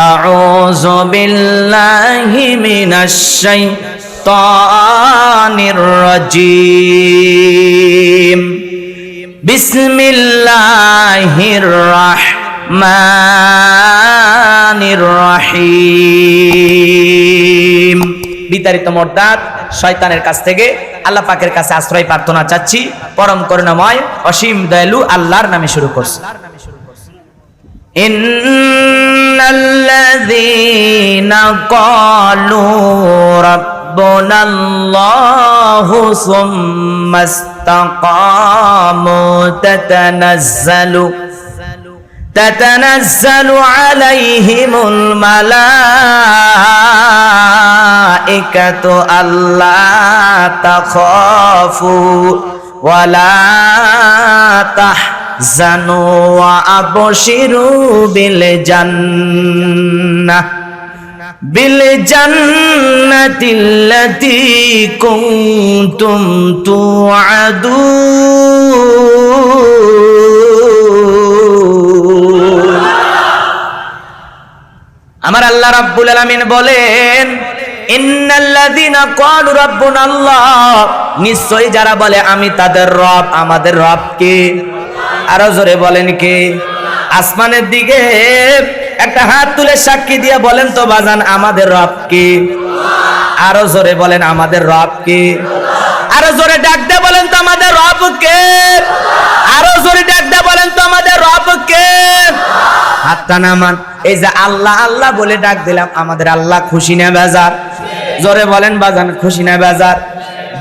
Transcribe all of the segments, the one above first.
أعوذ بالله من الشيطان الرجيم بسم الله الرحمن الرحيم বিতাড়িত মর্দাত শয়তানের কাছ থেকে আল্লাহ পাকের কাছে আশ্রয় প্রার্থনা চাচ্ছি পরম করুণাময় অসীম দয়ালু আল্লাহর নামে শুরু করছি إن الذين قالوا ربنا الله ثم استقاموا تتنزل تتنزل عليهم الملائكة ألا تخافوا ولا تحزنوا জানো আবশিরু বিল জান্নাহ, বিল জান্নাতিল্লাতি কুনতুম তুআদুন। আমার আল্লাহ রাব্বুল আলামিন বলেন নিশ্চয় যারা বলে, আমি তাদের রব, আমাদের রবকে আরও জোরে বলেন কে? আসমানের দিকে একটা হাত তুলে সাক্ষী দিয়ে বলেন তো, বাজান, আমাদের রব কে? আরও জোরে বলেন, আমাদের রব কে? আরও জোরে ডাক দিয়ে বলেন তো, আমাদের রব কে? আরও জোরে ডাক দিয়ে বলেন তো, আমাদের রব কে? হাতটা নামান। এই যে আল্লাহ আল্লাহ বলে ডাক দিলাম, আমাদের আল্লাহ খুশি না বেজার? জোরে বলেন, বাজান, খুশি না বেজার?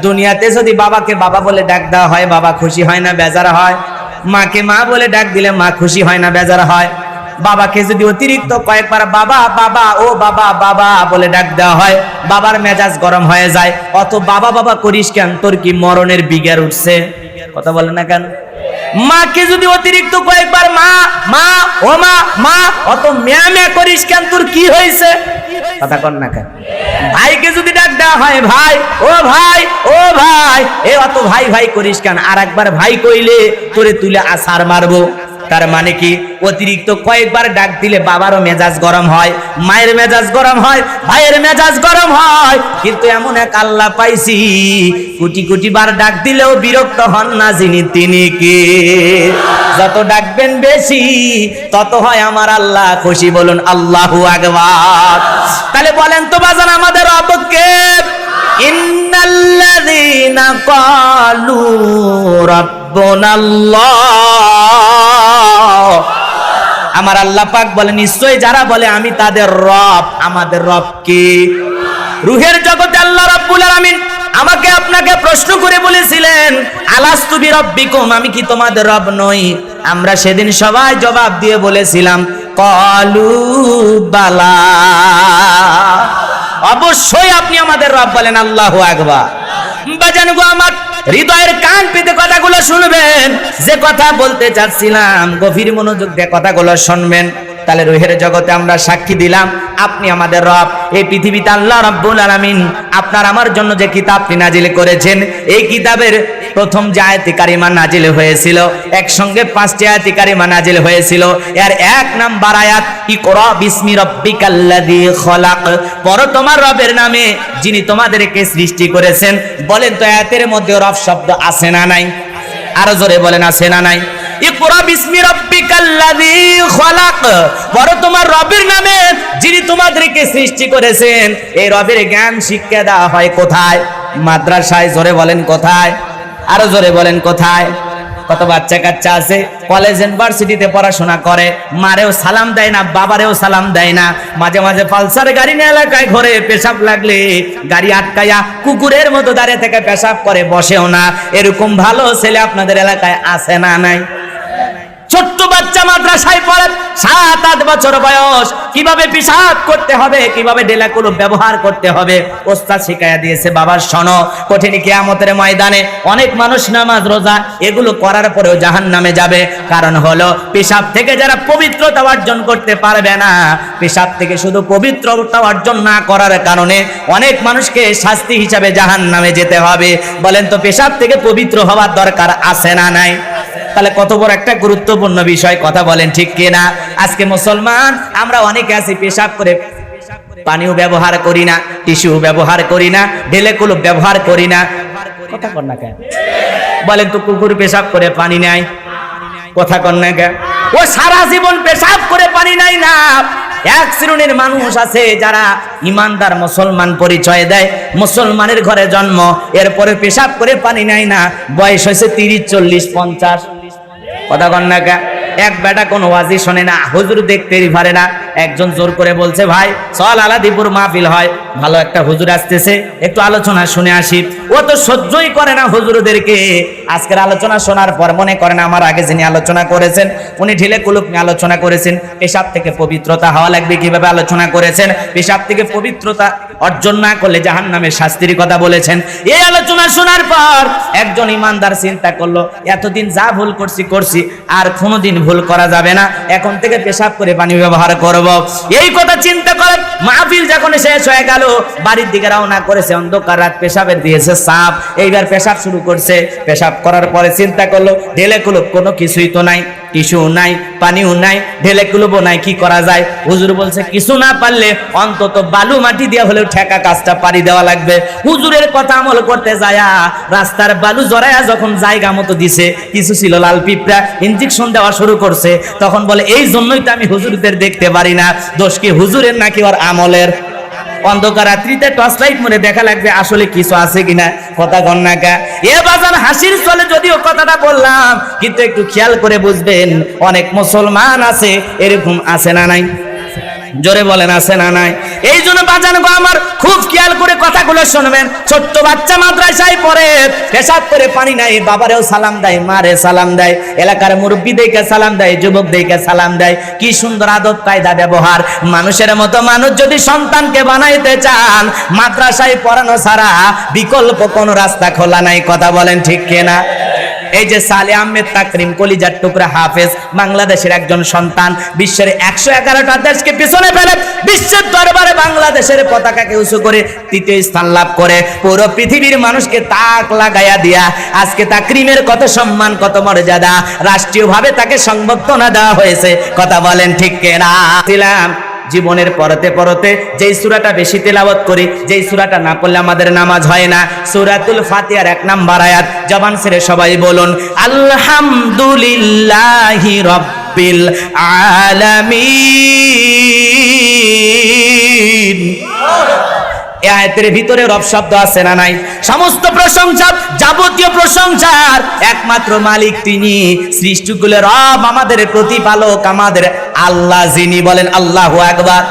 দুনিয়াতে যদি বাবাকে বাবা বলে ডাক দেওয়া হয়, বাবা খুশি হয় না, বেজার হয়? মাকে মা বলে ডাক দিলে মা খুশি হয় না, বেজার হয়। বাবাকে যদি অতিরিক্ত কয়েকবার বাবা বাবা, ও বাবা বাবা বলে ডাক দেওয়া হয়, বাবার মেজাজ গরম হয়ে যায়। অত বাবা বাবা করিস কেন? তোর কি মরণের বিঘের উঠছে? কথা বলে না কেন? মাকে যদি অতিরিক্ত কয়েকবার মা মা, ও মা মা, অত ম্যা ম্যা করিস কেন? তোর কি হয়েছে? কথা কর না কেন? ভাইকে যদি ডাক দেওয়া হয়, ভাই, ও ভাই ও ভাই, এ অত ভাই ভাই করিস কেন? আর একবার ভাই কইলে তোরে তুলে আসার মারবো। তার মানে কি? অতিরিক্ত কয়েকবার ডাক দিলে বাবারও মেজাজ গরম হয়, মায়ের মেজাজ গরম হয়, ভাইয়ের মেজাজ গরম হয়। কিন্তু এমন এক আল্লাহ পাইছি, কোটি কোটি বার ডাক দিলেও বিরক্ত হন না যিনি, তিনি কে? যত ডাকবেন বেশি, তত হয় আমার আল্লাহ খুশি বলুন, আল্লাহু আকবার। তাহলে বলেন তো বাজান আমাদের অপক্ষে ইন্নাল্লাযীনা ক্বালু রাব্বুনাল্লাহ আমার আল্লাহ পাক বলে নিশ্চয় যারা বলে আমি তাদের রব, আমাদের রব কে? রুহের জগতে আল্লাহ রাব্বুল আলামিন আমাকে আপনাকে প্রশ্ন করে বলেছিলেন, আলাস্তু বিরব্বিকুম, আমি কি তোমাদের রব নই? আমরা সেদিন সবাই জবাব দিয়ে বলেছিলাম, কলু বালা। অবশ্যই আপনি আমাদের রব বলেন, আল্লাহু আকবার। বাজান গো আমার হৃদয়ের কান পেতে কথাগুলো শুনবেন। যে কথা বলতে চাচ্ছিলাম, গভীর মনোযোগ দিয়ে কথাগুলো শুনবেন। তাহলে রোহের জগতে আমরা সাক্ষী দিলাম। আপনি আমাদের রব। এই পৃথিবীতে আল্লাহ রব্বুল আলামিন আপনার আমার জন্য যে কিতাবটি নাজিল করেছেন, এই কিতাবের প্রথম যে আয়াতি নাজিল হয়েছিল, একসঙ্গে পাঁচটি আয়াতি কারিমা নাজিল হয়েছিল। এর এক নাম্বার আয়াত, ইকরা বিসমি রব্বিকাল্লাযী খলাক। পড়ো তোমার রবের নামে যিনি তোমাদেরকে সৃষ্টি করেছেন। বলেন তো আয়াতের মধ্যে রব শব্দ আছে না নাই? আরও জোরে বলেন, আছে না নাই? ইকরা বিসমি রব্বিকাল্লাযী খলাক। বড় তোমার রবের নামে যিনি তোমাদেরকে সৃষ্টি করেছেন, এই রবের জ্ঞান শিক্ষা দেওয়া হয় কোথায়? মাদ্রাসায় জোরে বলেন কোথায়? আরও জোরে বলেন কোথায়? কত বাচ্চা কাচ্চা আছে? কলেজ, ইউনিভার্সিটিতে পড়াশোনা করে, মারেও সালাম দেয় না, বাবারেও সালাম দেয় না। মাঝে মাঝে পালসার গাড়ি নিয়ে এলাকায় ঘরে, পেশাব লাগলে গাড়ি আটকায়া কুকুরের মতো দাঁড়িয়ে থেকে পেশাব করে, বসেও না। এরকম ভালো ছেলে আপনাদের এলাকায় আছে না নাই? বাচ্চা মাদ্রাসায় পড়ে, সাত, আট বছর বয়স। কীভাবে পিসাব করতে হবে, কীভাবে ডেলাগুলো ব্যবহার করতে হবে, ওস্তাদ শিখাইয়া দিয়েছে, বাবার শোনো, কঠিন কিয়ামতের ময়দানে অনেক মানুষ নামাজ, রোজা, এগুলো করার পরেও জাহান নামে যাবে। কারণ হলো, পেশাব থেকে যারা পবিত্রতা অর্জন করতে পারবে না, পেশাব থেকে শুধু পবিত্রতা অর্জন না করার কারণে অনেক মানুষকে শাস্তি হিসাবে জাহান নামে যেতে হবে। বলেন তো, পেশাব থেকে পবিত্র হওয়ার দরকার আছে না নাই? তাহলে কত বড় একটা গুরুত্বপূর্ণ বিষয় কথা বলেন ঠিক কিনা? আজকে মুসলমান, আমরা অনেকে আছি পেশাব করে পানিও ব্যবহার করি না টিস্যু ব্যবহার করি না, ঢেলে কুলুপ ব্যবহার করি না। কথা কর না কেন? বলেন তো কুকুর পেশাব করে পানি নেয়? কথা কর না কেন? ও সারা জীবন পেশাব করে পানি নাই না। এক শ্রেণির মানুষ আছে যারা ইমানদার মুসলমান পরিচয় দেয়, মুসলমানের ঘরে জন্ম, এরপরে পেশাব করে পানি নেয় না। বয়স হয়েছে তিরিশ, চল্লিশ, পঞ্চাশ। কথা কন না এক বেটা কোন ওয়াজি শোনে না, হুজুর দেখতে পারে না। একজন জোর করে বলছে, ভাই সল আলাদিপুর মাহফিল হয়। ভালো একটা হুজুর আসতেছে, একটু আলোচনা শুনে আসি। ও তো সহ্যই করে না হুজুরদেরকে। আজকের আলোচনা শোনার পর মনে করে না আমার আগে যিনি আলোচনা করেছেন, উনি ঢিলে কুলুপ নিয়ে আলোচনা করেছেন। পেশাব থেকে পবিত্রতা হওয়া লাগবে কীভাবে আলোচনা করেছেন? পেশাব থেকে পবিত্রতা অর্জন না করলে জাহান নামের শাস্তির কথা বলেছেন। এই আলোচনা শোনার পর একজন ইমানদার চিন্তা করল, এতদিন যা ভুল করছি করছি, আর কোনোদিন ভুল করা যাবে না। এখন থেকে পেশাব করে পানি ব্যবহার করব। এই কথা চিন্তা করে মাহফিল যখন শেষ হয়ে গেল বাড়ির দিকে রওনা করেছে, অন্ধকার রাত পেশাবের দিয়েছে সাপ। এইবার পেশাব শুরু করছে। পেশাব করার পরে চিন্তা করল, ঢেলে কুলুপ কোনো কিছুই তো নাই টিস্যু নাই, পানিও নাই, ঢেলে কুলুবো নাই, কি করা যায়? হুজুর বলছে, কিছু না পারলে অন্তত বালু মাটি দিয়ে হলেও ঠেকা কাজটা পারি দেওয়া লাগবে। হুজুরের কথা আমল করতে যায়া রাস্তার বালু জড়ায়া যখন জায়গা মতো দিছে, কিছু ছিল লাল পিঁপড়া ইঞ্জেকশন দেওয়া শুরু করছে। তখন বলে, এই জন্যই তো আমি হুজুরদের দেখতে পারি না। দোষ কি হুজুরের নাকি ওর আমলের? অন্ধকার রাত্রিতে টর্চ লাইট মনে দেখা লাগবে আসলে কিছু আছে কিনা, কথা গণনাকা এ বাজান হাসির চলে যদিও কথাটা বললাম, কিন্তু একটু খেয়াল করে বুঝবেন, অনেক মুসলমান আছে, এরকম আছে না নাই? জোরে বলেন, আছে না নাই? এই জন্য বাজান গো, আমার খুব খেয়াল করে কথাগুলো শুনবেন। ছোট্ট বাচ্চা মাদ্রাসায় পড়ে, পেশাব করে পানি নাই, বাবারেও সালাম দেয়, মারে সালাম দেয়, এলাকার মুরব্বী দেখে সালাম দেয়, যুবক দেখে সালাম দেয়। কি সুন্দর আদব কায়দা ব্যবহার। মানুষের মতো মানুষ যদি সন্তানকে বানাইতে চান, মাদ্রাসায় পড়ানো ছাড়া বিকল্প কোনো রাস্তা খোলা নাই, কথা বলেন ঠিক কিনা? এই যে সালে আহমেদ তাকরিম কলিজার টুকরা হাফেজ, বাংলাদেশের একজন সন্তান, বিশ্বের একশো এগারোটা দেশকে পিছনে ফেলে, বিশ্বের দরবারে বাংলাদেশের পতাকাকে উঁচু করে তৃতীয় স্থান লাভ করে, পুরো পৃথিবীর মানুষকে তাক লাগাইয়া দিয়া, আজকে তাকরিমের কত সম্মান, কত মর্যাদা, রাষ্ট্রীয়ভাবে তাকে সংবর্ধনা দেওয়া হয়েছে, কথা বলেন ঠিক কেনা? ছিলাম জীবনের পরতে পরতে যেই সুরাটা বেশি তেলাওয়াত করি, যেই সুরাটা না পড়লে আমাদের নামাজ হয় না। সুরাতুল ফাতিহার এক নাম্বার আয়াত, জবান ছেড়ে সবাই বলুন, আলহামদুলিল্লাহি রব্বিল আলামিন। এই আয়াতের ভিতরে রব শব্দ আছে না নাই? সমস্ত প্রশংসা, যাবতীয় প্রশংসার একমাত্র মালিক তিনি। সৃষ্টিগুলো রব আমাদের প্রতিপালক, আমাদের আল্লাহ যিনি বলেন আল্লাহু আকবার।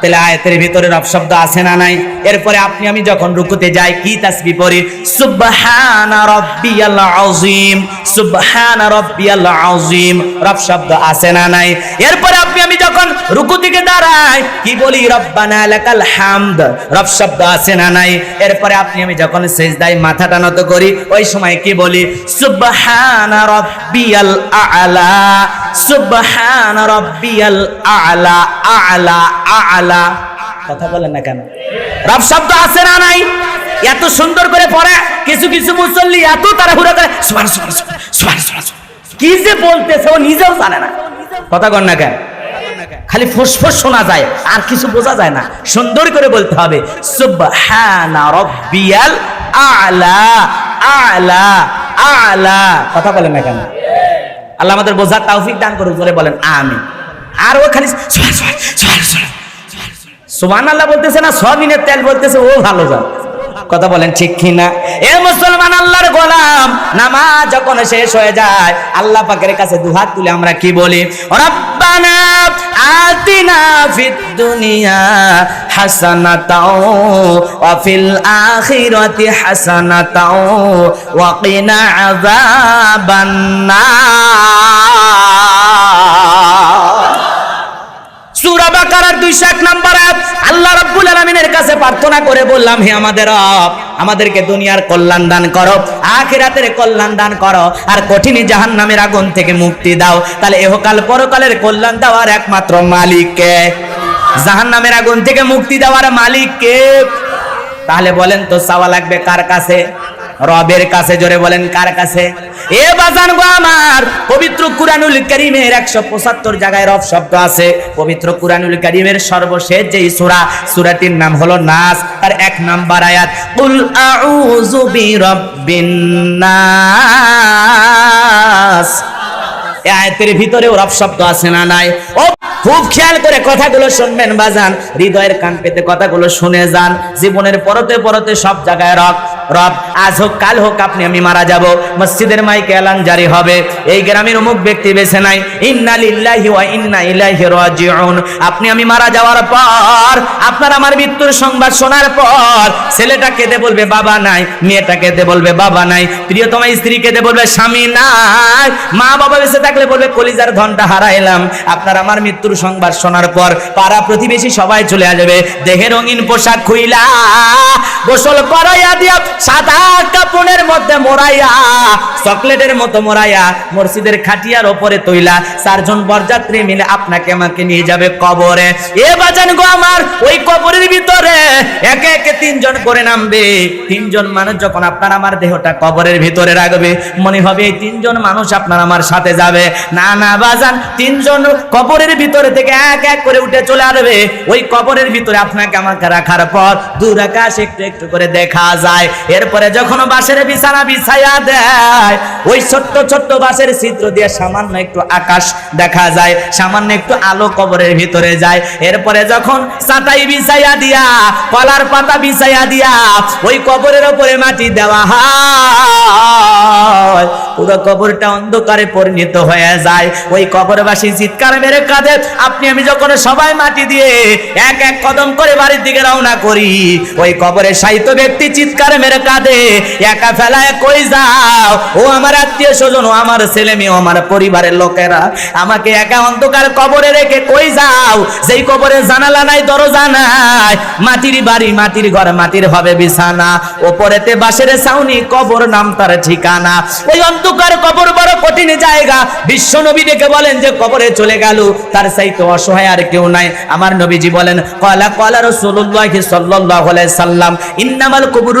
তাহলে আয়াতের ভিতরে রব শব্দ আছে না নাই? এরপরে আপনি, আমি যখন রুকুতে যাই, কি তাসবি পড়ি? সুবহানা রাব্বিয়াল আযীম, সুবহানা রাব্বিয়াল আযীম। রব শব্দ আছে না নাই? এরপরে যখন রুকু থেকে দাঁড়াই কি বলি রব্বানা লাকাল হামদ রব শব্দ আছে না নাই এরপরে আপনি আমি যখন সেজদায় মাথাটা নত করি ওই সময় কি বলি সুবহানা রাব্বিয়াল আ'লা সুবহানা রাব্বিয়াল আ'লা আ'লা আ'লা কথা বলেন না কেন রব শব্দ আছে না নাই এত সুন্দর করে পড়ে কিছু কিছু মুসল্লি এত তাড়াহুড়া করে সুবহান সুবহান সুবহান সুবহান সুবহান কি যে বলতেছে ও নিজেও জানে না কথা কন না কেন খালি ফুসফুস শোনা যায় আর কিছু বোঝা যায় না সুন্দর করে বলতে হবে কথা বলেন না কেন আল্লাহ আমাদের বোঝার তৌফিক দান করুক জোরে বলেন আমিন আর ও খালি সুবহান সুবহান সুবহান সুবহান সুবহান আল্লাহ বলতেছে না সবিনের তেল বলতেছে ও ভালো যান কথা বলেন ঠিক কিনা? এ মুসলমান আল্লাহর গোলাম, নামাজ যখন শেষ হয়ে যায়, আল্লাহ পাকের কাছে দুহাত তুলে আমরা কি বলি? রব্বানা আতিনা ফিদ হাসানাতাও বাকারার 201 নম্বর আল্লাহ রাব্বুল আলামিনের কাছে প্রার্থনা করে বললাম, হে আমাদের রব, আমাদেরকে দুনিয়ার কল্যাণ দান করো, আখিরাতের কল্যাণ দান করো, আর কঠিন জাহান্নামের আগুন থেকে মুক্তি দাও। তাহলে এহকাল পরকালের কল্যাণ দেওয়ার একমাত্র মালিক কে? জাহান্নামের আগুন থেকে মুক্তি দেওয়ার মালিক কে? তাহলে বলেন তো, চাওয়া লাগবে কার কাছে? রবের কাছে জোরে বলেন, কার কাছে? এ বাজান গো আমার, পবিত্র কুরআনুল কারীমের 175 জায়গায় রব শব্দ আছে। পবিত্র কুরআনুল কারীমের সর্বশেষ যেই সূরা, সূরাটির নাম হলো নাস, তার এক নাম্বার আয়াত, কুল আউযু বিরাব্বিন নাস। আয়াতের ভিতরে রব শব্দ আছে না নাই? ও, খুব খেয়াল করে কথাগুলো শুনবেন বাজান, হৃদয়ের কান পেতে কথাগুলো শুনে যান। জীবনের পরতে পরতে সব জায়গায় রব রব, আজ হোক, কাল হোক, আপনি, আমি মারা যাব। মসজিদের মাইকে এলান জারি হবে। এই গ্রামের অমুক ব্যক্তি বেছে নাই ইন্না লিল্লাহি ওয়া ইন্না ইলাইহি রাজিউন। আপনি, আমি মারা যাওয়ার পর, আপনার আমার মৃত্যুর সংবাদ শোনার পর, ছেলেটা কেঁদে বলবে, বাবা নাই। মেয়েটা কেঁদে বলবে, বাবা নাই। প্রিয়তমা স্ত্রী কেঁদে বলবে, স্বামী নাই। মা বাবা বেঁচে থাকলে বলবে, কলিজার ধনটা হারাইলাম। আপনার আমার মৃত্যুর সংবাদ শোনার পর, পাড়া প্রতিবেশী সবাই চলে আসবে। দেহে রঙিন পোশাক খুইলা, গোসল করাইয়া দিয়া সাদা কাপড়ের মধ্যে মোড়াইয়া, চকলেটের মতো মোড়াইয়া মসজিদের খাটিয়ার ওপরে তৈলা, চারজন বরযাত্রী মিলে আপনাকে আমাকে নিয়ে যাবে কবরে। এ বাজান গো আমার, ওই কবরের ভিতরে একে একে তিনজন করে নামবে। তিনজন মানুষ যখন আপনার আমার দেহটা কবরের ভিতরে রাখবে, মনে হবে এই তিনজন মানুষ আপনার আমার সাথে যাবে। না না বাজান, তিনজন কবরের ভিতরে থেকে এক এক করে উঠে চলে আসবে। ওই কবরের ভিতরে আপনাকে আমাকে রাখার পর দূর আকাশ একটু একটু করে দেখা যায়। এরপরে যখন বাসের বিছানা বিছাইয়া দেয়, ওই ছোট্ট ছোট্ট বাসের ছিদ্র দিয়ে সামান্য একটু আকাশ দেখা যায়, সামান্য একটু আলো কবরের ভিতরে যায়। এরপরে যখন চাটাই বিছাইয়া দিয়া, কলার পাতা বিছাইয়া দিয়া, ওই কবরের ওপরে মাটি দেওয়া হয়, পুরো কবরটা অন্ধকারে পরিণত হয়ে যায়। ওই কবরবাসী চিৎকার মেরে কাঁদে, আপনি, আমি যখন সবাই মাটি দিয়ে এক এক কদম করে বাড়ির দিকে রওনা করি, ওই কবরে সাহিত্য ব্যক্তি চিৎকার মেরে কাঁদে একা ফেলায় কই যাও? ও আমার আত্মীয় স্বজন, ও আমার ছেলে মেয়ে আমার পরিবারের লোকেরা। আমাকে একা অন্ধকার কবরে রেখে কই যাও? যেই কবরে জানালা নাই, দরজা নাই। মাটির বাড়ি, মাটির ঘর, মাটির হবে বিছানা। ওপরেতে বাঁশের ছাউনি, কবর নাম তার ঠিকানা। ওই অন্ধকার কবর বড় কঠিন জায়গা। বিশ্ব নবী ডেকে বলেন যে, কবরে চলে গেল, তার চাইতে অসহায় আর কেউ নাই। আমার নবীজি বলেন, কলা কলা আলাইহি সাল্লাম, ইন্নামাল কুবুরু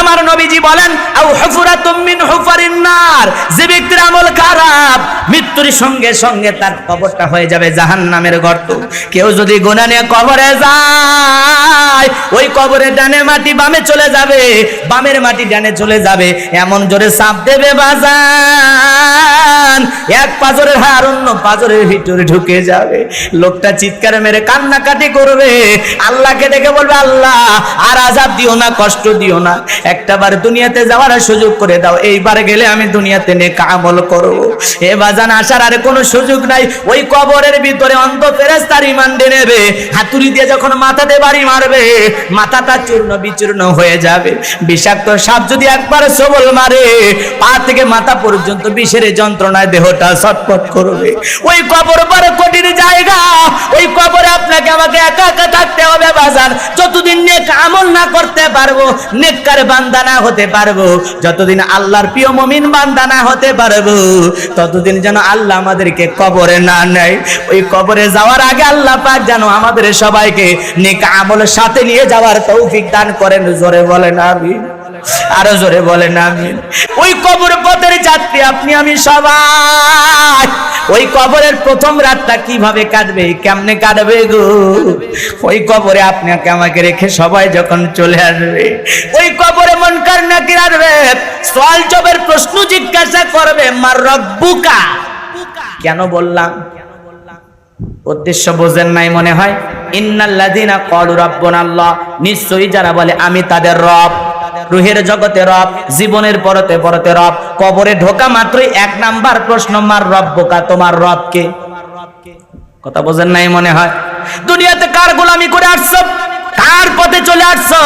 আমার নবীজি বলেন যে ব্যক্তির আমল খারাপ, মৃত্যুর সঙ্গে সঙ্গে তার কবরটা হয়ে যাবে জাহান্নামের গর্ত কেউ যদি গুনাহ নিয়ে কবরে যায়, ওই কবরে ডানে মাটি বামে চলে যাবে, বামের মাটি ডানে চলে যাবে। এমন জোরে চাপ দেবে বাজান। এক পাজরের হার অন্য পাজরের ভিতরে ঢুকে যাবে। লোকটা চিৎকার মেরে কান্নাকাটি করবে। আল্লাহকে ডেকে বলবে, আল্লাহ, আর আজাব দিও না, কষ্ট দিও না। একটাবার দুনিয়াতে যাওয়ার সুযোগ করে দাও। এইবার গেলে আমি দুনিয়াতে নে কামল করব। এ বাজান আসার আর কোনো সুযোগ নাই। ওই কবরের ভিতরে অন্ত ফেরেস্তার ইমান্ডে নেবে। হাতুড়ি দিয়ে যখন মাথাতে বাড়ি মারবে, মাথাটা চূর্ণ বিচূর্ণ হয়ে যাবে। বিষাক্ত সাপ যদি একবার সবল মারে, পা থেকে মাথা পর্যন্ত বিষের যন্ত্রণায় দেহটা ছটফট করবে। ওই কবর বড় কঠিন জায়গা। ওই কবরে আপনাকে আমাকে একা একা থাকতে হবে বাজার যতদিন নেক আমল না করতে পারব নেককার বান্দা না হতে পারব। যতদিন আল্লাহর প্রিয় মমিন বান্দা না হতে পারব, ততদিন যেন আল্লাহ আমাদেরকে কবরে না নেয়। ওই কবরে যাওয়ার আগে আল্লাহ পাক যেন আমাদের সবাইকে নেক আমল সাথে নিয়ে যাওয়ার তৌফিক দান করেন। জোরে বলেন আমি আরও জোরে বলেন আমি ওই কবর পথের যাত্রী আপনি, আমি সবাই। ওই কবরের প্রথম রাতটা কীভাবে কাটবে? কেমনে কাটবে গো? ওই কবরে আপনাকে আমাকে রেখে সবাই যখন চলে আসবে, ওই কবরে মন কার নাকি আসবে সওয়াল জবের প্রশ্ন জিজ্ঞাসা করবে, মার রব্বুকা? কেন বললাম? উদ্দেশ্য বোঝেন নাই মনে হয়? ইন্নাল্লাযিনা ক্বালু রাব্বুনাল্লাহ। নিশ্চয়ই যারা বলে, আমি তাদের রব। রুহের জগতে রব, জীবনের পরতে পরতে রব। কবরে ঢোকা মাত্রই এক নাম্বার প্রশ্ন, মার রব বোকা, তোমার রবকে কথা বোঝেন নাই মনে হয়? দুনিয়াতে কার গোলামি করে আসছো? কার পথে চলে আসছো?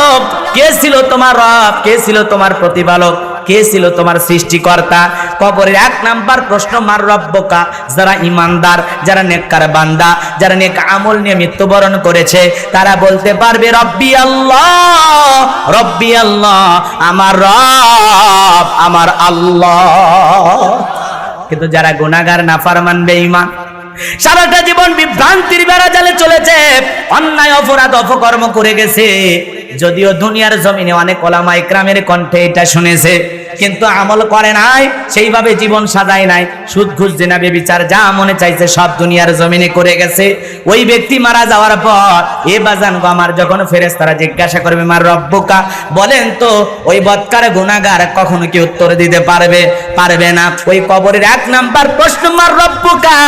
কে ছিল তোমার রব? কে ছিল তোমার প্রতিপালক? কে ছিল তোমার সৃষ্টিকর্তা? কবরের এক নাম্বার প্রশ্ন, মার রব্বকা? যারা ইমানদার, যারা নেককার বান্দা, যারা নেক আমল নিয়ে মৃত্যুবরণ করেছে, তারা বলতে পারবে, রব্বি আল্লাহ রব্বি আল্লাহ, আমার রব, আমার আল্লাহ। কিন্তু যারা গুনাহগার, নাফরমান, বেঈমান সারাটা জীবন বিভ্রান্তির বেড়া জালে চলেছে, অন্যায়, অপরাধ, অপকর্ম করে গেছে। যদিও দুনিয়ার জমিনে অনেক ওলামা ইকরামের কণ্ঠে এটা শুনেছে। কিন্তু আমল করে নাই, সেইভাবে জীবন সাজায় নাই। সুদ ঘুষ জেনাবে বিচার যা মনে চাইছে সব দুনিয়ার জমিনে করে গেছে। ওই ব্যক্তি মারা যাওয়ার পর এ বাজান গো যখন ফেরেশতারা জিজ্ঞাসা করবে মার রব্বুকা? বলেন তো, ওই বৎকার গুনাহগার কখনো কি উত্তর দিতে পারবে? পারবে না। ওই কবরের এক নাম্বার প্রশ্ন মার রব্বুকা?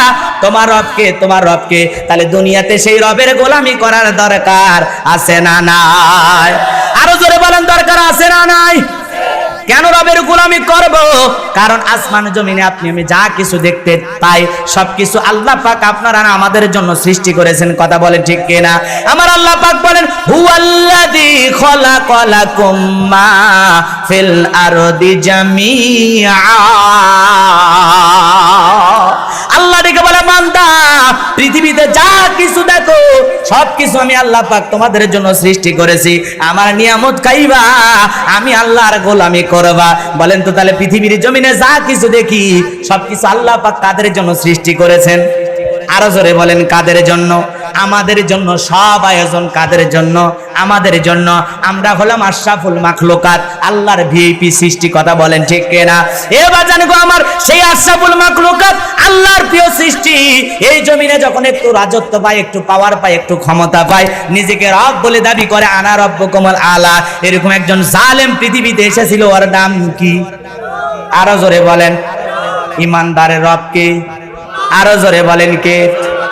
তোমার রবকে তোমার রবকে। তাহলে দুনিয়াতে সেই রবের গোলামি করার দরকার আছে না নাই? আরও জোরে বলেন, দরকার আছে না নাই? কেন রবের গোলামি করব? কারণ আসমান জমিনে আপনি, আমি যা কিছু দেখতে পাই, সবকিছু আল্লাহ পাক আপনারা আমাদের জন্য সৃষ্টি করেছেন, কথা বলেন ঠিক কিনা? আমার আল্লাহ পাক বলেন হু হুয়াল্লাযী খলাকালাকুম মা ফিল আরদি জামিআ। আল্লাহ ডেকে বলে মান্দা পৃথিবীতে যা কিছু দেখো সব কিছু আমি আল্লাহ পাক তোমাদের জন্য সৃষ্টি করেছি। আমার নিয়ামত খাইবা, আমি আল্লাহর গোলামি করবা। বলেন তো তাহলে পৃথিবীর জমিনে যা কিছু দেখি সব কিছু আল্লাহ পাক তাদের জন্য সৃষ্টি করেছেন। আরও জোরে বলেন, কাদের জন্য? আমাদের জন্য, সব আয়োজন কাদের জন্য? আমাদের জন্য, আমরা হলাম আশরাফুল মাখলুকাত। আল্লাহর ভিআইপি সৃষ্টি কথা বলেন, ঠিক কিনা? এ বাজান গো আমার, সেই আশরাফুল মাখলুকাত আল্লাহর প্রিয় সৃষ্টি। এই জমিনে যখন একটু রাজত্ব পায়, একটু পাওয়ার পায়, একটু ক্ষমতা পায়, নিজেকে রব বলে দাবি করে, আনা রব্ব কমল আলা। এরকম একজন জালেম পৃথিবীতে এসেছিল, ওর নাম কি? আরও জোরে বলেন, ইমানদারের রব কে? আরও জোরে বলেন কে?